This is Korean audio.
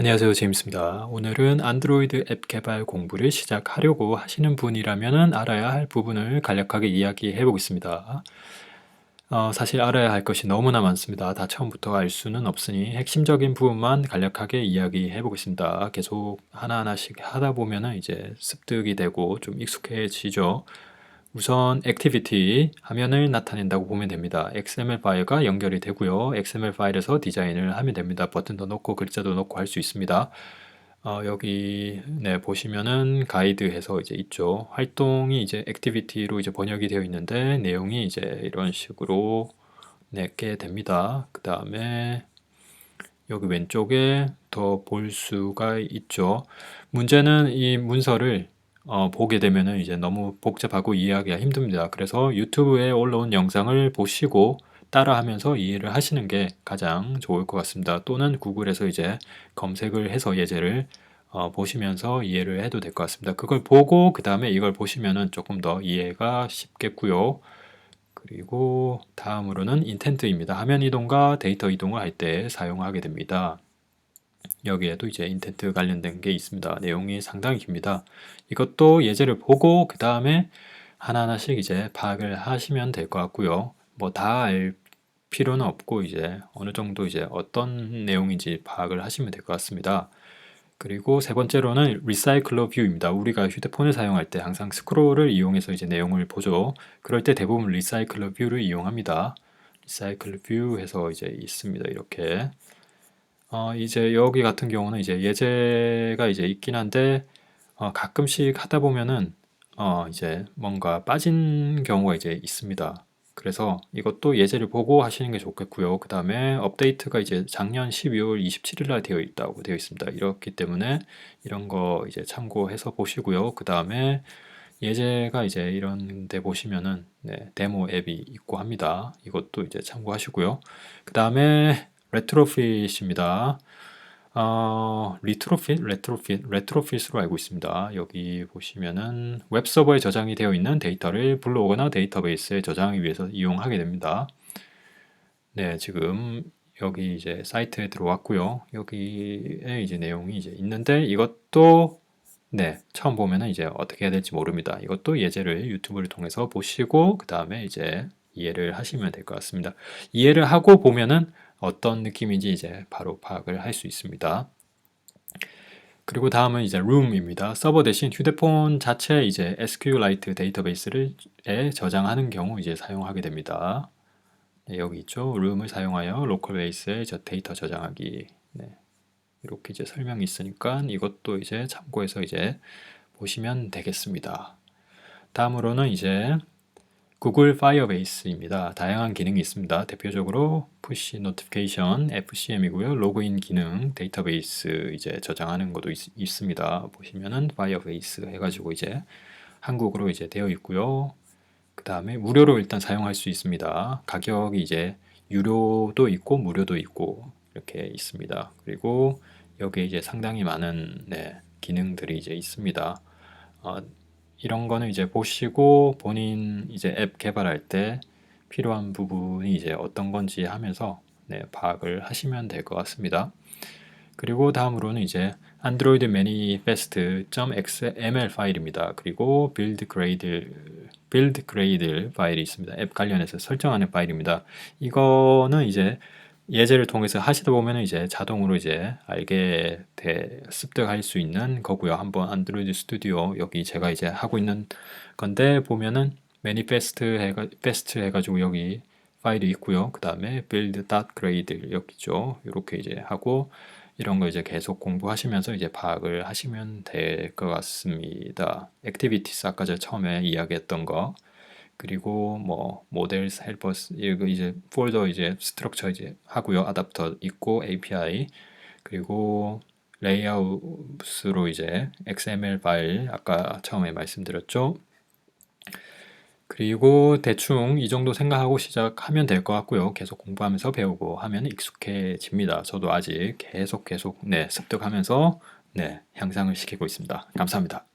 안녕하세요. 제임스입니다. 오늘은 안드로이드 앱 개발 공부를 시작하려고 하시는 분이라면 알아야 할 부분을 간략하게 이야기해 보겠습니다. 어, 사실 알아야 할 것이 너무나 많습니다. 다 처음부터 알 수는 없으니 핵심적인 부분만 간략하게 이야기해 보겠습니다. 계속 하나하나씩 하다 보면은 이제 습득이 되고 좀 익숙해지죠. 우선 액티비티 화면을 나타낸다고 보면 됩니다. XML 파일과 연결이 되고요. XML 파일에서 디자인을 하면 됩니다. 버튼도 넣고 글자도 넣고 할 수 있습니다. 어, 여기 네 보시면은 가이드해서 이제 있죠. 활동이 이제 액티비티로 이제 번역이 되어 있는데 내용이 이제 이런 식으로 내게 됩니다. 그 다음에 여기 왼쪽에 더 볼 수가 있죠. 문제는 이 문서를 어, 보게 되면은 이제 너무 복잡하고 이해하기가 힘듭니다. 그래서 유튜브에 올라온 영상을 보시고 따라하면서 이해를 하시는 게 가장 좋을 것 같습니다. 또는 구글에서 이제 검색을 해서 예제를 어, 보시면서 이해를 해도 될 것 같습니다. 그걸 보고 그 다음에 이걸 보시면은 조금 더 이해가 쉽겠고요. 그리고 다음으로는 인텐트입니다. 화면 이동과 데이터 이동을 할 때 사용하게 됩니다. 여기에도 이제 인텐트 관련된 게 있습니다. 내용이 상당히 깁니다. 이것도 예제를 보고 그 다음에 하나하나씩 이제 파악을 하시면 될 것 같고요. 뭐 다 알 필요는 없고 이제 어느 정도 이제 어떤 내용인지 파악을 하시면 될 것 같습니다. 그리고 세 번째로는 리사이클러 뷰입니다. 우리가 휴대폰을 사용할 때 항상 스크롤을 이용해서 이제 내용을 보죠. 그럴 때 대부분 리사이클러 뷰를 이용합니다. 리사이클러 뷰 해서 이제 있습니다. 이렇게. 어, 이제 여기 같은 경우는 이제 예제가 이제 있긴 한데 어, 가끔씩 하다 보면은 어, 이제 뭔가 빠진 경우가 이제 있습니다. 그래서 이것도 예제를 보고 하시는 게 좋겠고요. 그 다음에 업데이트가 이제 작년 12월 27일 날 되어 있다고 되어 있습니다. 이렇기 때문에 이런 거 이제 참고해서 보시고요. 그 다음에 예제가 이제 이런 데 보시면은 네, 데모 앱이 있고 합니다. 이것도 이제 참고하시고요. 그 다음에 레트로핏입니다. 어, 리트로핏, 레트로핏, 레트로핏으로 알고 있습니다. 여기 보시면은 웹 서버에 저장이 되어 있는 데이터를 블로그나 데이터베이스에 저장하기 위해서 이용하게 됩니다. 네, 지금 여기 이제 사이트에 들어왔고요. 여기에 이제 내용이 이제 있는데 이것도 네, 처음 보면은 이제 어떻게 해야 될지 모릅니다. 이것도 예제를 유튜브를 통해서 보시고 그 다음에 이제 이해를 하시면 될 것 같습니다. 이해를 하고 보면은 어떤 느낌인지 이제 바로 파악을 할 수 있습니다. 그리고 다음은 이제 room입니다. 서버 대신 휴대폰 자체 이제 SQLite 데이터베이스를 에 저장하는 경우 이제 사용하게 됩니다. 네, 여기 있죠. room을 사용하여 로컬 베이스에 저 데이터 저장하기. 네. 이렇게 이제 설명이 있으니까 이것도 이제 참고해서 이제 보시면 되겠습니다. 다음으로는 이제 구글 파이어베이스입니다. 다양한 기능이 있습니다. 대표적으로 푸시 노티피케이션 FCM이고요. 로그인 기능 데이터베이스 이제 저장하는 것도 있, 습니다 보시면은 파이어베이스 해가지고 이제 한국어로 이제 되어 있고요. 그 다음에 무료로 일단 사용할 수 있습니다. 가격이 이제 유료도 있고 무료도 있고 이렇게 있습니다. 그리고 여기에 이제 상당히 많은 네, 기능들이 이제 있습니다. 어, 이런 거는 이제 보시고 본인 이제 앱 개발할 때 필요한 부분이 이제 어떤 건지 하면서 네, 파악을 하시면 될 것 같습니다. 그리고 다음으로는 이제 안드로이드 manifest.xml 파일입니다. 그리고 build grade build grade 파일이 있습니다. 앱 관련해서 설정하는 파일입니다. 이거는 이제 예제를 통해서 하시다 보면 이제 자동으로 이제 알게 돼 습득할 수 있는 거고요. 한번 안드로이드 스튜디오 여기 제가 이제 하고 있는 건데 보면은 매니페스트 해가 페스트 해가지고 여기 파일이 있고요. 그 다음에 build.grade 여기죠. 이렇게 이제 하고 이런 거 이제 계속 공부하시면서 이제 파악을 하시면 될 것 같습니다. 액티비티스 아까 제가 처음에 이야기했던 거 그리고 뭐 모델 헬퍼스 이거 이제 폴더 이제 스트럭처 이제 하고요. 아답터 있고 API 그리고 레이아웃으로 이제 XML 파일 아까 처음에 말씀드렸죠. 그리고 대충 이 정도 생각하고 시작하면 될 것 같고요. 계속 공부하면서 배우고 하면 익숙해집니다. 저도 아직 계속 계속 네 습득하면서 네 향상을 시키고 있습니다. 감사합니다.